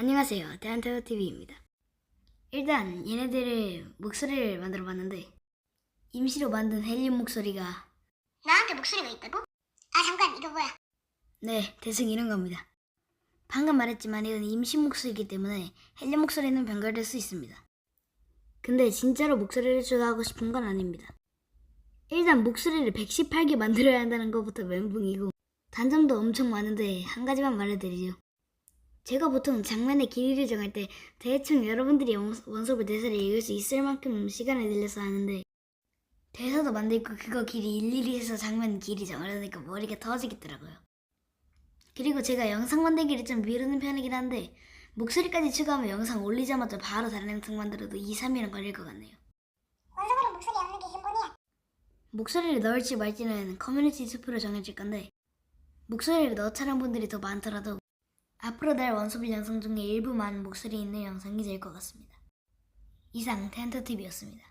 안녕하세요. 대한테어TV입니다. 일단 얘네들의 목소리를 만들어 봤는데 임시로 만든 헬륨 목소리가 나한테 목소리가 있다고? 아 잠깐 이거 뭐야? 네, 대승 이런 겁니다. 방금 말했지만 이건 임시 목소리이기 때문에 헬륨 목소리는 변경될 수 있습니다. 근데 진짜로 목소리를 조사하고 싶은 건 아닙니다. 일단 목소리를 118개 만들어야 한다는 것부터 멘붕이고 단점도 엄청 많은데 한 가지만 말해드리죠. 제가 보통 장면의 길이를 정할 때 대충 여러분들이 원- 원소부 대사를 읽을 수 있을 만큼 시간을 들여서 하는데 대사도 만들고 그거 길이 일일이 해서 장면 길이 정하려니까 머리가 터지겠더라고요. 그리고 제가 영상 만들기를 좀 미루는 편이긴 한데 목소리까지 추가하면 영상 올리자마자 바로 다른 영상 만들어도 2, 3일은 걸릴 것 같네요. 원소들은 목소리 없는 게 기본이야. 목소리를 넣을지 말지는 커뮤니티 투표로 정해질 건데 목소리를 넣자는 분들이 더 많더라도 앞으로 날 원소빌 영상 중에 일부만 목소리 있는 영상이 될 것 같습니다. 이상 텐터TV였습니다.